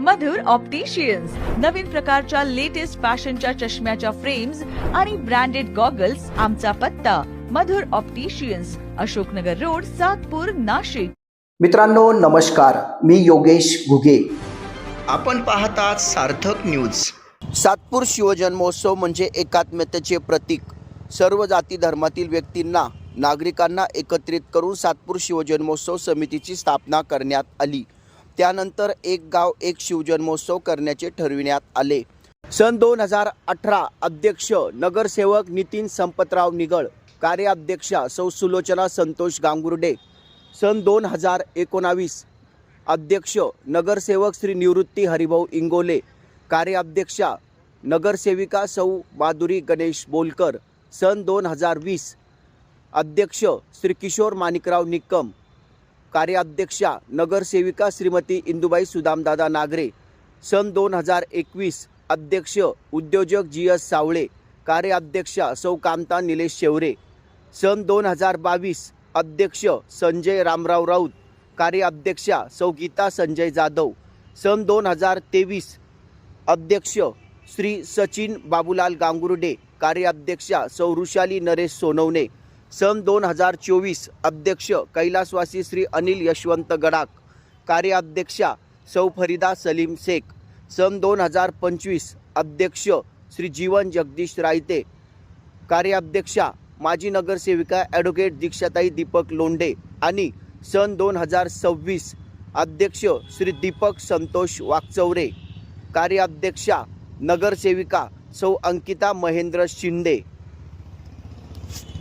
मधुर opticians नवीन प्रकारच्या latest फॅशनच्या चष्म्याच्या फ्रेम्स आणि ब्रँडेड गॉगल्स आमचा पत्ता. Madhur opticians Ashoknagar road Satpur Nashik. मित्रांनो नमस्कार. मी योगेश घुगे. आपण पाहतात सार्थक न्यूज सातपूर शिवजन्मोत्सव म्हणजे एकात्मतेचे प्रतीक. सर्व जाती धर्मातील व्यक्तींना नागरिकांना एकत्रित करून सातपूर शिवजन्मोत्सव समितीची स्थापना करण्यात आली. त्यानंतर एक गाव एक शिवजन्मोत्सव करण्याचे ठरविण्यात आले. सन दोन हजार अठरा अध्यक्ष नगरसेवक नितीन संपतराव निगळ कार्याध्यक्षा सौ सुलोचना संतोष गांगुर्डे. सन दोन हजार एकोणावीस अध्यक्ष नगरसेवक श्री निवृत्ती हरिभाऊ इंगोले कार्याध्यक्षा नगरसेविका सौ माधुरी गणेश बोलकर. सन दोन हजार वीस अध्यक्ष श्री किशोर माणिकराव निक्कम कार्याध्यक्षा नगरसेविका श्रीमती इंदुबाई सुदामदादा नागरे सन दोन हजार एकवीस अध्यक्ष उद्योजक जी एस सावळे कार्याध्यक्षा सौ कांता निलेश शेवरे सन दोन हजार बावीस अध्यक्ष संजय रामराव राऊत कार्याध्यक्षा सौ गीता संजय जाधव सन दोन हजार तेवीस अध्यक्ष श्री सचिन बाबूलाल गांगुर्डे कार्याध्यक्षा सौ ऋषाली नरेश सोनवणे सन दोन हजार चोवीस अध्यक्ष कैलासवासी श्री अनिल यशवंत गडाख कार्याध्यक्षा सौ फरीदा सलीम शेख सन दोन हजार पंचवीस अध्यक्ष श्री जीवन जगदीश रायते कार्याध्यक्षा माजी नगरसेविका ॲडव्होकेट दीक्षाताई दीपक लोंढे आणि सन दोन हजार सव्वीस अध्यक्ष श्री दीपक संतोष वाकचौरे कार्याध्यक्षा नगरसेविका सौ अंकिता महेंद्र शिंदे.